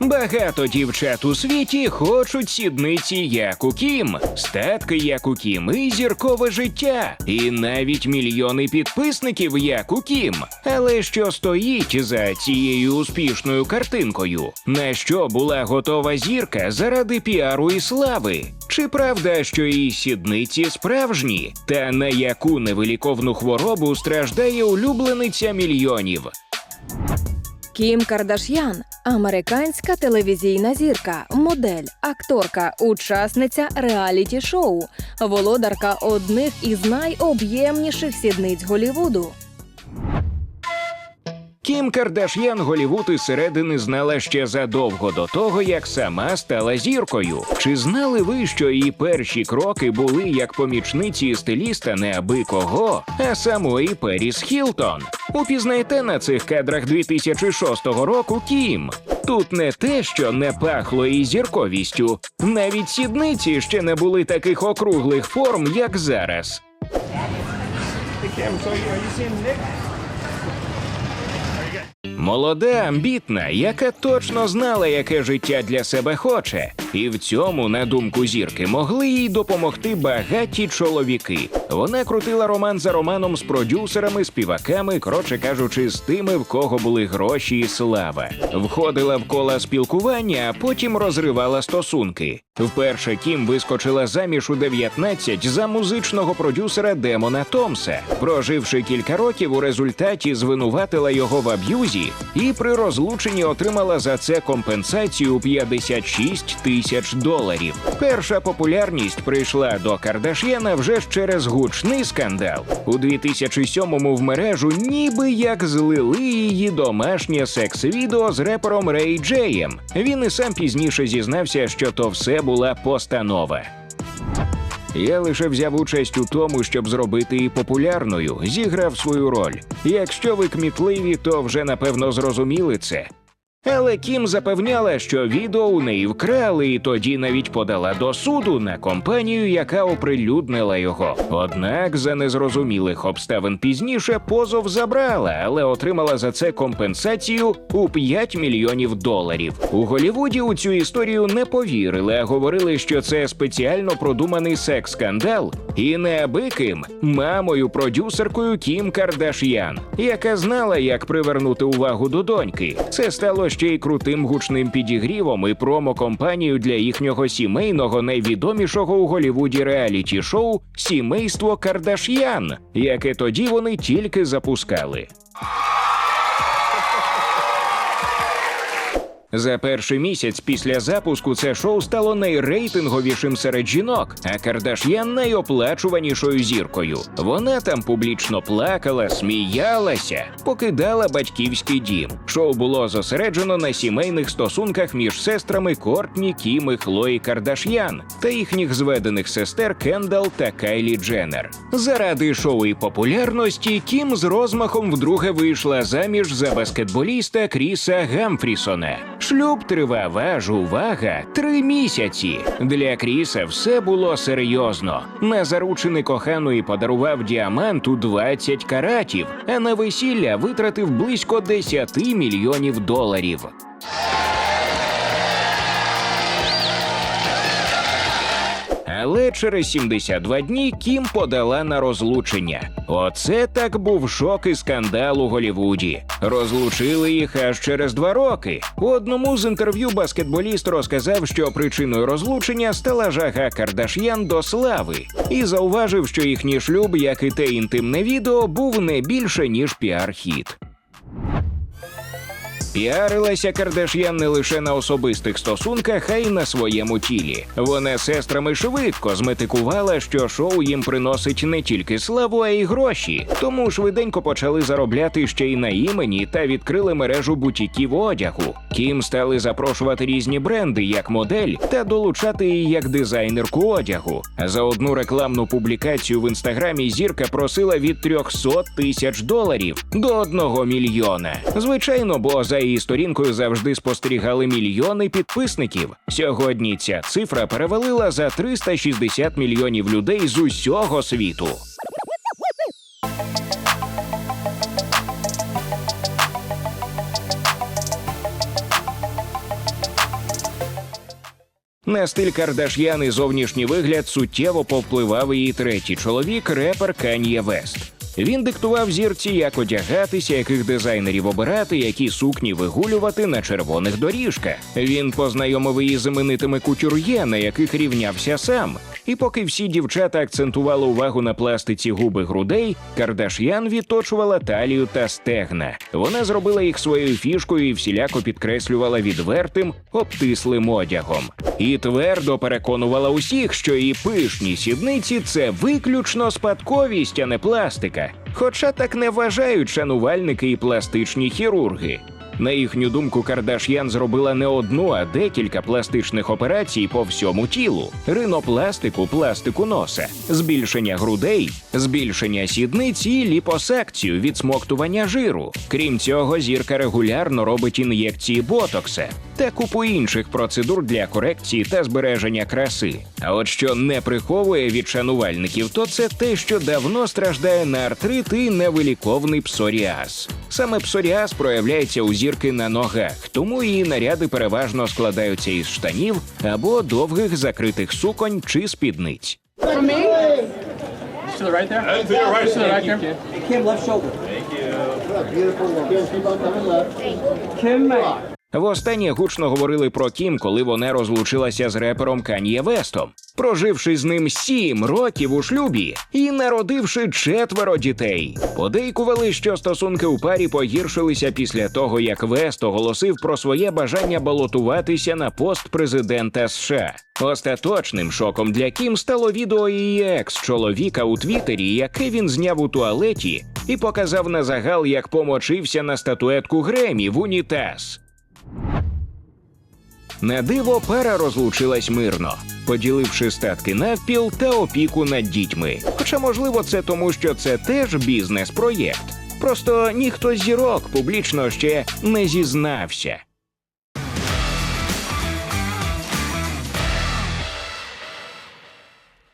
Багато дівчат у світі хочуть сідниці, як у Кім, статки, як у Кім, і зіркове життя, і навіть мільйони підписників, як у Кім. Але що стоїть за цією успішною картинкою? На що була готова зірка заради піару і слави? Чи правда, що її сідниці справжні? Та на яку невиліковну хворобу страждає улюблениця мільйонів? Кім Кардаш'ян американська телевізійна зірка, модель, акторка, учасниця реаліті-шоу, володарка одних із найоб'ємніших сідниць Голівуду. Кім Кардаш'ян Голівуд із середини знала ще задовго до того, як сама стала зіркою. Чи знали ви, що її перші кроки були як помічниці стиліста не аби кого, а самої Періс Хілтон? Упізнайте на цих кадрах 2006 року Кім. Тут не те, що не пахло і зірковістю, навіть сідниці ще не були таких округлих форм, як зараз. Молода, амбітна, яка точно знала, яке життя для себе хоче, і в цьому, на думку зірки, могли їй допомогти багаті чоловіки. Вона крутила роман за романом з продюсерами, співаками, коротше кажучи, з тими, в кого були гроші і слава. Входила в кола спілкування, а потім розривала стосунки. Вперше Кім вискочила заміж у 19 за музичного продюсера Демона Томса. Проживши кілька років, у результаті звинуватила його в аб'юзі і при розлученні отримала за це компенсацію 56 тисяч доларів. Перша популярність прийшла до Кардаш'яна вже через гучний скандал. У 2007-му в мережу ніби як злили її домашнє секс-відео з репером Рей Джеєм. Він і сам пізніше зізнався, що то все була постанова. Я лише взяв участь у тому, щоб зробити її популярною, зіграв свою роль. Якщо ви кмітливі, то вже напевно зрозуміли це. Але Кім запевняла, що відео у неї вкрали, і тоді навіть подала до суду на компанію, яка оприлюднила його. Однак за незрозумілих обставин пізніше позов забрала, але отримала за це компенсацію у 5 мільйонів доларів. У Голівуді у цю історію не повірили, а говорили, що це спеціально продуманий секс-скандал, і неабиким мамою продюсеркою Кім Кардаш'ян, яка знала, як привернути увагу до доньки. Це стало ще й крутим гучним підігрівом і промо-компанію для їхнього сімейного найвідомішого у Голівуді реаліті-шоу Сімейство Кардаш'ян, яке тоді вони тільки запускали. За перший місяць після запуску це шоу стало найрейтинговішим серед жінок, а Кардаш'ян найоплачуванішою зіркою. Вона там публічно плакала, сміялася, покидала батьківський дім. Шоу було зосереджено на сімейних стосунках між сестрами Кортні, Кім і Хлої Кардаш'ян та їхніх зведених сестер Кендал та Кайлі Дженнер. Заради шоу і популярності Кім з розмахом вдруге вийшла заміж за баскетболіста Кріса Гамфрісона. Шлюб тривав аж увага три місяці. Для Кріса все було серйозно. На заручини коханої подарував діамант у 20 каратів, а на весілля витратив близько 10 мільйонів доларів. Але через 72 дні Кім подала на розлучення. Оце так був шок і скандал у Голівуді. Розлучили їх аж через два роки. У одному з інтерв'ю баскетболіст розказав, що причиною розлучення стала жага Кардаш'ян до слави, і зауважив, що їхній шлюб, як і те інтимне відео, був не більше ніж піар-хіт. Піарилася Кардаш'ян не лише на особистих стосунках, а й на своєму тілі. Вона сестрами швидко зметикувала, що шоу їм приносить не тільки славу, а й гроші. Тому швиденько почали заробляти ще й на імені та відкрили мережу бутіків одягу. Кім стали запрошувати різні бренди як модель та долучати її як дизайнерку одягу. За одну рекламну публікацію в інстаграмі зірка просила від 300 тисяч доларів до 1 мільйона. Звичайно, бо за її сторінкою завжди спостерігали мільйони підписників. Сьогодні ця цифра перевалила за 360 мільйонів людей з усього світу. На стиль Кардаш'ян зовнішній вигляд суттєво повпливав її третій чоловік, репер Кан'є Вест. Він диктував зірці, як одягатися, яких дизайнерів обирати, які сукні вигулювати на червоних доріжках. Він познайомив її з іменитими кутюр'є, на яких рівнявся сам. І поки всі дівчата акцентували увагу на пластиці губи грудей, Кардаш'ян відточувала талію та стегна. Вона зробила їх своєю фішкою і всіляко підкреслювала відвертим, обтислим одягом. І твердо переконувала усіх, що її пишні сідниці це виключно спадковість, а не пластика. Хоча так не вважають шанувальники і пластичні хірурги. На їхню думку, Кардаш'ян зробила не одну, а декілька пластичних операцій по всьому тілу: ринопластику, пластику носа, збільшення грудей, збільшення сідниці і ліпосакцію, відсмоктування жиру. Крім цього, зірка регулярно робить ін'єкції ботокса та купу інших процедур для корекції та збереження краси. А от що не приховує від шанувальників, то це те, що давно страждає на артрит і невиліковний псоріаз. Саме псоріаз проявляється у зірки на ногах, тому її наряди переважно складаються із штанів або довгих закритих суконь чи спідниць. Kim. Beautiful. Keep on coming left. Востаннє гучно говорили про Кім, коли вона розлучилася з репером Кан'є Вестом, проживши з ним сім років у шлюбі і народивши четверо дітей. Подейкували, що стосунки у парі погіршилися після того, як Вест оголосив про своє бажання балотуватися на пост президента США. Остаточним шоком для Кім стало відео її екс-чоловіка у Твіттері, яке він зняв у туалеті і показав на загал, як помочився на статуетку Гремі в унітаз. На диво пара розлучилась мирно, поділивши статки навпіл та опіку над дітьми. Хоча, можливо, це тому, що це теж бізнес-проєкт. Просто ніхто зірок публічно ще не зізнався.